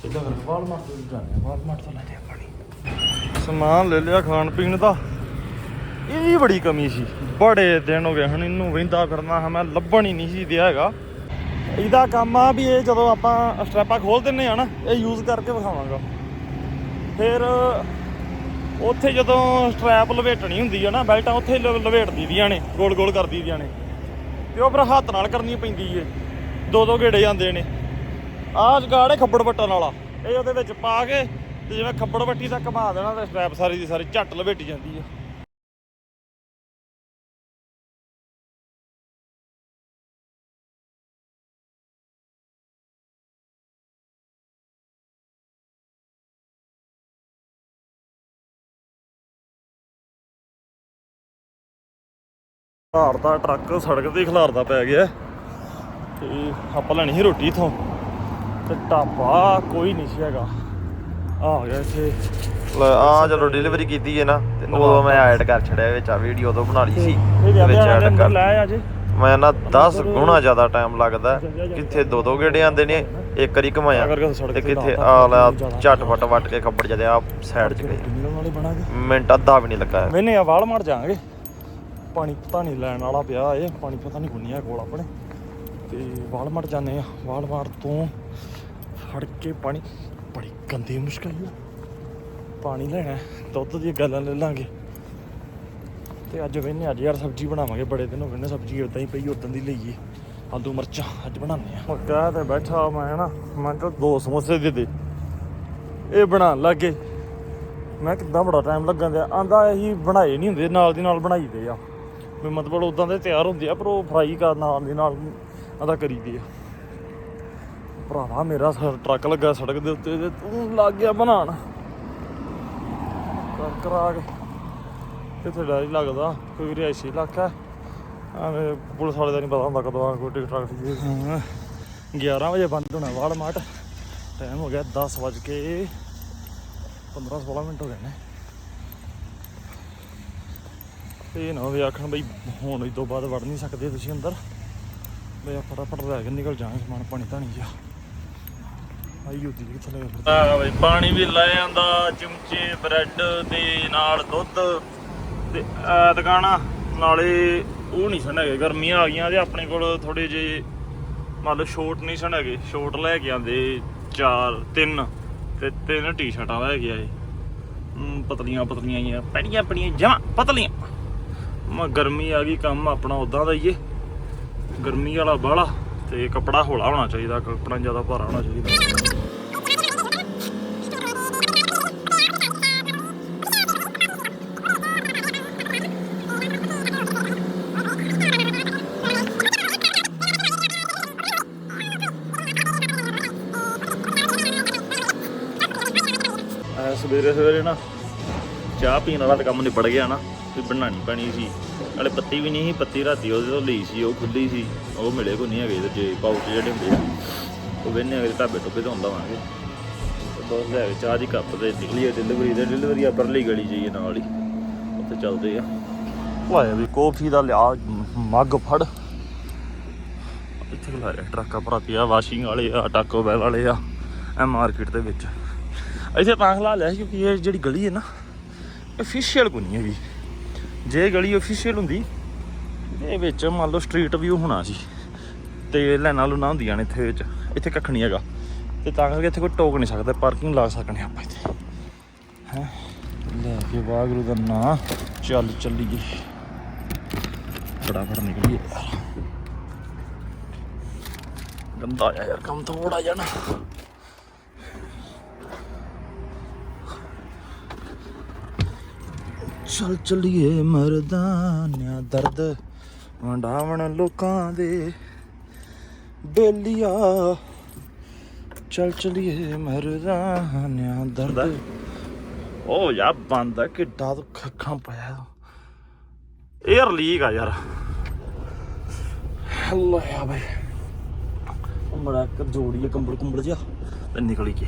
ਇਦਾਂ ਕਰਕੇ ਵਾਲਮਾਰਟ ਤੋਂ ਜਾਂਦੇ ਆ ਵਾਲਮਾਰਟ ਤੋਂ ਲੈਦੇ ਆ ਪਾਣੀ ਸਮਾਨ ਲੈ ਲਿਆ ਖਾਣ ਪੀਣ ਦਾ। ਇਹ ਬੜੀ ਕਮੀ ਸੀ। ਬੜੇ ਦਿਨ ਹੋ ਗਏ ਹੁਣ ਇਹਨੂੰ ਵਹਿੰਦਾ ਫਿਰਨਾ ਹਾਂ ਮੈਂ ਲੱਭਣ ਹੀ ਨਹੀਂ ਸੀ ਦਿਆ ਹੈਗਾ। ਇਹਦਾ ਕੰਮ ਆ ਵੀ ਇਹ ਜਦੋਂ ਆਪਾਂ ਸਟ੍ਰੈਪਾਂ ਖੋਲ ਦਿੰਨੇ ਆ ਨਾ, ਇਹ ਯੂਜ਼ ਕਰਕੇ ਵਿਖਾਵਾਂਗਾ। ਫਿਰ ਉੱਥੇ ਜਦੋਂ ਸਟ੍ਰੈਪ ਲਵੇਟਣੀ ਹੁੰਦੀ ਆ ਨਾ, ਬੈਲਟਾਂ ਉੱਥੇ ਲ- ਲਵੇਟ ਦੀਆਂ ਨੇ, ਗੋਲ ਗੋਲ ਕਰ ਦੀਆਂ ਨੇ। ਤੇ ਉਹ ਫਿਰ ਹੱਥ ਨਾਲ ਕਰਨੀ ਪੈਂਦੀ ਏ। ਦੋ ਦੋ ਗੇੜੇ ਜਾਂਦੇ ਨੇ। ਆਹ ਜਗਾੜ ਹੈ ਖੱਬੜ ਵੱਟਣ ਵਾਲਾ। ਇਹ ਉਹਦੇ ਵਿੱਚ ਪਾ ਕੇ ਤੇ ਜਿਵੇਂ ਖੱਬੜ ਵੱਟੀ ਦਾ ਘੁਮਾ ਦੇਣਾ ਤੇ ਸਟ੍ਰੈਪ ਸਾਰੀ ਦੀ ਸਾਰੀ ਝੱਟ ਲਵੇਟੀ ਜਾਂਦੀ ਆ। ਖਲਾਰਦਾ ਟਰੱਕ ਸੜਕ ਤੇ ਖਲਾਰਦਾ ਪੈ ਗਿਆ। ਤੇ ਆਪਾਂ ਲੈਣੀ ਸੀ ਰੋਟੀ ਇਥੋਂ। ਤੇ ਢਾਬਾ ਕੋਈ ਨਹੀਂ ਸੀ ਹੈਗਾ। ਆ ਗਿਆ ਇੱਥੇ। ਲੈ ਆ ਜਦੋਂ ਡਿਲੀਵਰੀ ਕੀਤੀ ਹੈ ਨਾ ਤੇ ਉਦੋਂ ਮੈਂ ਐਡ ਕਰ ਛੜਿਆ ਵਿੱਚ ਆ ਵੀਡੀਓ ਉਦੋਂ ਬਣਾ ਲਈ ਸੀ। ਤੇ ਵਿੱਚ ਦੇ ਐਡ ਕਰ। ਲੈ ਆ ਜੇ। ਮੈਂ ਨਾ 10 ਗੁਣਾ ਜ਼ਿਆਦਾ ਟਾਈਮ ਲੱਗਦਾ। ਕਿੱਥੇ ਦੋ ਦੋ ਗੇੜੇ ਆਉਂਦੇ ਨੇ ਇੱਕ ਵਾਰੀ ਘਮਾਇਆ। ਤਾਂ ਤੇ ਤੇ ਕਿੱਥੇ ਆ ਲੈ ਝਟਪਟ ਵੱਟ ਕੇ ਖੱਬੜ ਜਦੇ ਆ ਸਾਈਡ 'ਚ ਗਏ। ਮਿੰਟ ਅੱਧਾ ਵੀ ਨਹੀਂ ਲੱਗਾ। ਮੈਨੇ ਆ ਵਾਲ ਮਾਰ ਜਾਾਂਗੇ ਪਾਣੀ ਪਤਾ ਨਹੀਂ ਲੈਣ ਵਾਲਾ ਪਿਆ ਏ, ਪਾਣੀ ਪਤਾ ਨਹੀਂ ਗੁੰਨੀਆਂ ਕੋਲ ਆਪਣੇ। ਤੇ ਵਾਲ ਮਾਰ ਜਾਂਦੇ ਆ ਵਾਲ ਮਾਰ ਤੋਂ ਫੜ ਕੇ ਪਾਣੀ, ਬੜੀ ਗੰਦੀ ਮੁਸ਼ਕਲ ਆ। ਪਾਣੀ ਲੈਣਾ ਦੁੱਧ ਦੀਆਂ ਗੱਲਾਂ ਲੈ ਲਾਂਗੇ। ਤੇ ਅੱਜ ਵੇਨੇ ਅੱਜ ਯਾਰ ਸਬਜ਼ੀ ਬਣਾਵਾਂਗੇ, ਬੜੇ ਦਿਨ ਹੋ ਗਏ ਨੇ ਸਬਜ਼ੀ ਉਦਾਂ ਹੀ ਪਈ ਉਦਾਂ ਦੀ ਲਈਏ। ਆਲੂ ਮਿਰਚਾਂ, ਅੱਜ ਬਣਾਉਂਦੇ ਆ। ਉਹ ਕਹਿ ਤੇ ਬੈਠਾ ਮੈਂ ਨਾ, ਮੈਂ ਕਿਹਾ ਦੋ ਸਮੋਸੇ ਦੇ ਦੇ। ਇਹ ਬਣਾਉਣ ਲੱਗੇ। ਮੈਂ ਕਿੱਦਾਂ ਬੜਾ ਟਾਈਮ ਲੱਗਣ ਦਿਆ, ਆਂਦਾ ਇਹੀ ਬਣਾਏ ਨਹੀਂ ਹੁੰਦੇ, ਨਾਲ ਦੀ ਨਾਲ ਬਣਾਈ ਦੇ ਆ। ਵੀ ਮਤਲਬ ਉਦਾਂ ਦੇ ਤਿਆਰ ਹੁੰਦੇ ਆ, ਪਰ ਉਹ ਫਰਾਈ ਕਰਨ ਨਾਲ ਦੀ ਨਾਲ ਅਦਾ ਕਰੀਦੇ ਆ। ਭਰਾਵਾ, ਮੇਰਾ ਟਰੱਕ ਲੱਗਾ ਸੜਕ ਦੇ ਉੱਤੇ ਤੇ ਤੂੰ ਲੱਗ ਗਿਆ ਬਣਾਉਣ। ਕਰ ਕਰਾ ਕੇ ਕਿੱਥੇ ਡਰ ਹੀ ਲੱਗਦਾ, ਕੋਈ ਰਿਹਾਇਸ਼ੀ ਇਲਾਕਾ ਐਵੇਂ ਪੁਲਿਸ ਵਾਲੇ ਦਾ ਨਹੀਂ ਪਤਾ ਹੁੰਦਾ ਕਦੋਂ ਕੋਈ ਟਿਕਟ ਟਰੱਕ ਜੀ 11 ਵਜੇ ਬੰਦ ਹੋਣਾ ਵਾਲਮਾਰਟ। ਟਾਈਮ ਹੋ ਗਿਆ 10 ਵਜ ਕੇ 15 16 ਮਿੰਟ ਹੋ ਗਏ ਨੇ। ਤੇ ਇਹ ਨਾ ਵੀ ਆਖਣ ਬਈ ਹੁਣ ਇਸ ਤੋਂ ਬਾਅਦ ਵੜ ਨਹੀਂ ਸਕਦੇ ਤੁਸੀਂ ਅੰਦਰ। ਬਈ ਫਟਾਫਟ ਲੈ ਕੇ ਨਿਕਲ ਜਾਵਾਂਗੇ ਸਮਾਨ, ਪਾਣੀ ਧਾਣੀ ਜਿਹਾ। ਆਈ ਹੁੰਦੀ ਕਿੱਥੇ ਲੈ ਆ ਬਈ ਪਾਣੀ ਵੀ ਲੈ ਆਂਦਾ, ਚਮਚੇ, ਬ੍ਰੈਡ ਤੇ ਨਾਲ ਦੁੱਧ ਤੇ ਐਤਕਾਣਾ। ਨਾਲੇ ਉਹ ਨਹੀਂ ਸਨ ਹੈਗੇ, ਗਰਮੀਆਂ ਆ ਗਈਆਂ ਤੇ ਆਪਣੇ ਕੋਲ ਥੋੜੇ ਜਿਹੇ ਮੰਨ ਲਓ ਸ਼ੋਰਟ ਨਹੀਂ ਸਨ ਹੈਗੇ। ਸ਼ੋਰਟ ਲੈ ਕੇ ਆਂਦੇ ਚਾਰ, ਤਿੰਨ ਤੇ ਤਿੰਨ ਟੀ-ਸ਼ਰਟਾਂ ਲੈ ਕੇ ਆਏ। ਪਤਲੀਆਂ ਪਤਲੀਆਂ ਹੀ ਆ ਪੈੜੀਆਂ ਪੜੀਆਂ ਜਮਾ ਪਤਲੀਆਂ। ਮੈਂ ਗਰਮੀ ਆ ਗਈ, ਕੰਮ ਆਪਣਾ ਉਦਾਂ ਦਾ ਹੀ ਏ। ਗਰਮੀ ਵਾਲਾ ਬਾਹਲਾ, ਤੇ ਕੱਪੜਾ ਹੌਲਾ ਹੋਣਾ ਚਾਹੀਦਾ, ਕੱਪੜਾ ਜ਼ਿਆਦਾ ਭਾਰਾ ਹੋਣਾ ਚਾਹੀਦਾ। ਸਵੇਰੇ ਸਵੇਰੇ ਨਾ ਚਾਹ ਪੀਣ ਵਾਲਾ ਤਾਂ ਕੰਮ ਨਿਬੜ ਗਿਆ ਨਾ। ਵੀ ਬਣਾਣੀ ਪੈਣੀ ਸੀ। ਨਾਲੇ ਪੱਤੀ ਵੀ ਨਹੀਂ ਸੀ ਪੱਤੀ ਰਾਤੀ ਉਹਦੇ ਤੋਂ ਲਈ ਸੀ ਉਹ ਖੁੱਲੀ ਸੀ। ਉਹ ਮਿਲੇ ਕੋ ਨਹੀਂ ਹੈਗੇ ਤੇ ਜੇ ਪਾਊਚ ਜਿਹੜੇ ਹੁੰਦੇ ਆ, ਉਹ ਵੇਨੇ ਅਗਲੇ ਢਾਬੇ ਟੁੱਬੇ ਤੋਂ ਲਵਾਂਗੇ ਦੋਸਤ ਲੈ ਚਾਹ ਦੀ ਕੱਪ ਤੇ ਨਿਕਲੀ ਡਿਲੀਵਰੀ ਦੇ ਡਿਲੀਵਰੀ ਆ ਪਰਲੀ ਗਲੀ ਜਾਈਏ ਨਾਲ ਹੀ। ਉੱਥੇ ਚੱਲਦੇ ਆ। ਵਾਏ ਵੀ ਕੋਫੀ ਦਾ ਲਿਆ ਮੱਗ ਫੜ। ਇੱਥੇ ਖਲਾ ਰਿਹਾ ਟਰੱਕਾਂ ਭਰਾਤੀ ਆ ਵਾਸ਼ਿੰਗ ਵਾਲੇ ਆ ਟਾਕੋ ਬੈਲ ਵਾਲੇ ਆ ਐ ਮਾਰਕੀਟ ਦੇ ਵਿੱਚ। ਇੱਥੇ ਤਾਂ ਖਲਾ ਲਿਆ ਸੀ ਕਿਉਂਕਿ ਇਹ ਜਿਹੜੀ ਗਲੀ ਹੈ ਨਾ ਅਫੀਸ਼ੀਅਲ ਕੋ ਨਹੀਂ ਹੈਗੀ। ਜੇ ਗਲੀ ਅਫੀਸ਼ੀਅਲ ਹੁੰਦੀ, ਇਹ ਵਿੱਚ ਮੰਨ ਲਓ ਸਟਰੀਟ ਵਿਊ ਹੋਣਾ ਸੀ, ਤੇ ਲਾਈਨਾਂ ਲੂਨਾਂ ਹੁੰਦੀਆਂ ਨੇ ਇੱਥੇ ਵਿੱਚ, ਇੱਥੇ ਕੱਖ ਨਹੀਂ ਹੈਗਾ। ਤੇ ਤਾਂ ਕਰਕੇ ਇੱਥੇ ਕੋਈ ਟੋਕ ਨਹੀਂ ਸਕਦਾ ਪਾਰਕਿੰਗ ਲਾ ਸਕਣੇ ਆਪਾਂ ਇੱਥੇ। ਹੈ? ਲੈ ਕੇ ਵਾਗਰੂ ਦਾ ਨਾਂ, ਚੱਲ ਚੱਲੀਏ। ਫਟਾਫਟ ਨਿਕਲੀਏ। ਯਾਰ ਗੰਦਾ ਆ ਯਾਰ, ਕੰਮ ਥੋੜਾ ਜਿਹਾ ਚੱਲ ਚੱਲੀਏ ਮਰਦਾਨਿਆ ਦਰਦ ਵੰਡਾਵਣ ਲੋਕਾਂ ਦੇ ਬੇਲੀਆ। ਚੱਲ ਚੱਲੀਏ ਮਰਦਾਨਿਆ ਦਰਦ। ਉਹ ਯਾ ਬੰਦ ਕਿੱਡਾ ਤੂੰ ਖੱਖਾਂ ਪਿਆ। 에ਅਰ ਲੀਕ ਆ ਯਾਰ। ਹੱਲਾ ਆ ਬਈ। ਮੜਾ ਕਰ ਜੋੜੀਏ ਕੰਬਲ ਕੁੰਬਲ ਜਿਹਾ। ਤੇ ਨਿਕਲੀ ਕੇ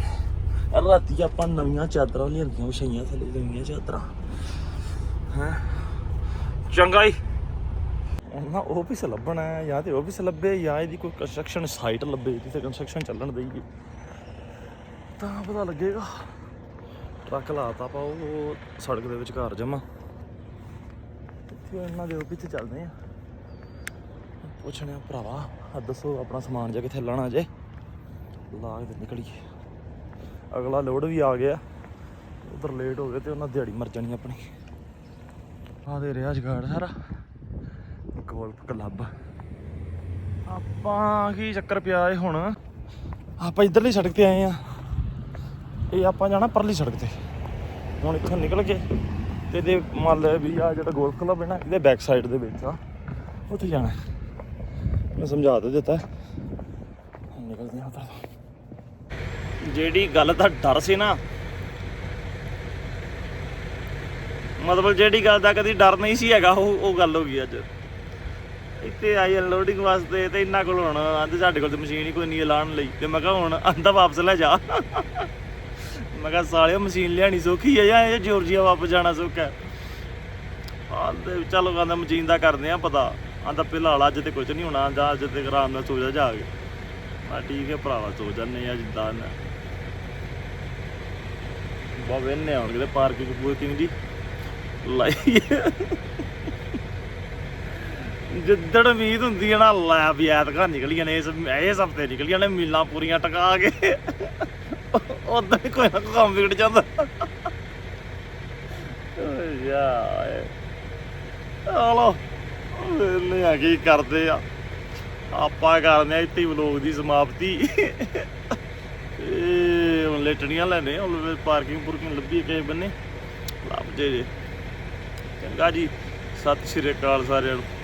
ਯਾਰ ਰਾਤੀ ਆਪਾਂ ਨਵੀਆਂ ਚਾਦਰਾਂ ਲਿਆਂਦੀਆਂ ਵਿਛਾਈਆਂ ਥੱਲੇ ਨਵੀਆਂ ਚਾਦਰਾਂ। ਹੈ? ਚੰਗਾ ਹੀ ਨਾ ਉਹ ਵੀ ਲੱਭਣਾ ਜਾਂ ਤੇ ਉਹ ਵੀ ਲੱਭੇ, ਜਾਂ ਇਹਦੀ ਕੋਈ ਕੰਸਟਰਕਸ਼ਨ ਸਾਈਟ ਲੱਭੇ, ਜਿੱਥੇ ਕੰਸਟਰਕਸ਼ਨ ਚੱਲਣ ਦੇਈਏ ਤਾਂ ਪਤਾ ਲੱਗੇਗਾ। ਟਰੱਕ ਲਾਤਾ ਆਪਾਂ, ਉਹ ਸੜਕ ਦੇ ਵਿਚਕਾਰ ਜਮਾ। ਇੱਥੇ ਇਹਨਾਂ ਦੇ ਉਹ ਪਿੱਛੇ ਚੱਲਦੇ ਆ ਪੁੱਛਣੇ ਆ ਭਰਾਵਾ ਆ ਦੱਸੋ ਆਪਣਾ ਸਮਾਨ ਜੇ ਕਿੱਥੇ ਲਾਣਾ ਜੇ। ਲਾ ਕੇ ਨਿਕਲੀਏ। ਅਗਲਾ ਲੋਡ ਵੀ ਆ ਗਿਆ। ਉਧਰ ਲੇਟ ਹੋ ਗਏ ਤੇ ਉਹਨਾਂ ਦਿਹਾੜੀ ਮਰ ਜਾਣੀ ਆਪਣੀ। ਆ ਦੇ ਰਿਹਾ ਜਗਾੜ ਸਾਰਾ। ਗੋਲਫ ਕਲੱਬ ਆਪਾਂ ਕੀ ਚੱਕਰ ਪਿਆ ਏ ਹੁਣ? ਆਪਾਂ ਇਧਰਲੀ ਸੜਕ ਤੇ ਆਏ ਆ। ਇਹ ਆਪਾਂ ਜਾਣਾ ਪਰਲੀ ਸੜਕ ਤੇ। ਹੁਣ ਇੱਥੋਂ ਨਿਕਲ ਕੇ ਤੇ ਇਹਦੇ ਮੰਨ ਲੈ ਵੀ ਆ ਜਿਹੜਾ ਗੋਲਫ ਕਲੱਬ ਹੈ ਨਾ, ਇਹਦੇ ਬੈਕ ਸਾਈਡ ਦੇ ਵਿੱਚ ਆ। ਉੱਥੇ ਜਾਣਾ। ਮੈਂ ਸਮਝਾ ਤੇ ਦਿੱਤਾ। ਨਿਕਲਦੇ ਹਾਂ ਉੱਧਰ ਜਿਹੜੀ ਗੱਲ ਦਾ ਡਰ ਸੀ ਨਾ ਮਤਲਬ ਜਿਹੜੀ ਗੱਲ ਦਾ ਕਦੀ ਡਰ ਨਹੀਂ ਸੀ ਹੈਗਾ, ਉਹ ਉਹ ਗੱਲ ਹੋ ਗਈ ਅੱਜ। ਇੱਥੇ ਆਈ ਅਨਲੋਡਿੰਗ ਵਾਸਤੇ ਤੇ ਇਹਨਾਂ ਕੋਲ ਹੁਣ ਆਂਦੇ ਸਾਡੇ ਕੋਲ ਤੇ ਮਸ਼ੀਨ ਹੀ ਕੋਈ ਨਹੀਂ ਲਾਣ ਲਈ। ਤੇ ਮੈਂ ਕਿਹਾ ਹੁਣ ਆਂਦਾ ਵਾਪਸ ਲੈ ਜਾ। ਮੈਂ ਕਿਹਾ ਸਾਲਿਓ ਮਸ਼ੀਨ ਲਿਆਣੀ ਸੌਖੀ ਹੈ ਜਾਂ ਇਹ ਜਾਰਜੀਆ ਵਾਪਸ ਜਾਣਾ ਸੌਖਾ ਹੈ? ਆਂਦੇ ਚਲੋ ਕਹਿੰਦਾ ਮਸ਼ੀਨ ਦਾ ਕਰਦੇ ਆ ਪਤਾ। ਆਂਦਾ ਫਿਲਹਾਲ ਅੱਜ ਤੇ ਕੁਝ ਨਹੀਂ ਹੋਣਾ, ਜਾਂ ਅੱਜ ਤੇ ਆਰਾਮ ਨਾਲ ਸੋ ਜਾ ਜਾ ਕੇ। ਮੈਂ ਠੀਕ ਹੈ ਭਰਾਵਾ, ਸੋ ਜਾਂਦੇ ਆ ਜਿੱਦਾਂ ਨਾ ਬਾ ਵੇਨੇ ਹੁਣ ਕਿਤੇ ਪਾਰਕਿੰਗ ਪੂਰਕਿੰਗ ਦੀ ਲਾਈ ਜਿੱਦੜ ਉਮੀਦ ਹੁੰਦੀ ਹੈ ਨਾ, ਲੈ ਵੀ ਐਤਕਾਂ ਨਿਕਲੀਆਂ ਨੇ, ਇਸ ਇਸ ਹਫ਼ਤੇ ਨਿਕਲੀਆਂ ਨੇ, ਮੀਲਾਂ ਪੂਰੀਆਂ ਟਕਾ ਕੇ। ਉਦੋਂ ਹੀ ਕੋਈ ਨਾ ਕੋਈ ਕੰਮ ਵਿਗੜ ਜਾਂਦਾ। ਯਾਰ ਹਲੋ ਲੈ ਆ ਕੀ ਕਰਦੇ ਆ। ਆਪਾਂ ਕਰਦੇ ਆ ਇੱਥੇ ਵਲੋਗ ਦੀ ਸਮਾਪਤੀ। ਇਹ ਹੁਣ ਲੇਟਣੀਆਂ ਲੈਣੇ, ਹੁਣ ਪਾਰਕਿੰਗ ਪੁਰਕਿੰਗ ਲੱਭੀ ਕਿਸੇ ਬੰਨੇ। ਲੱਭ ਜੇ ਜੇ। ਚੰਗਾ ਜੀ। ਸਤਿ ਸ਼੍ਰੀ ਅਕਾਲ ਸਾਰਿਆਂ ਨੂੰ।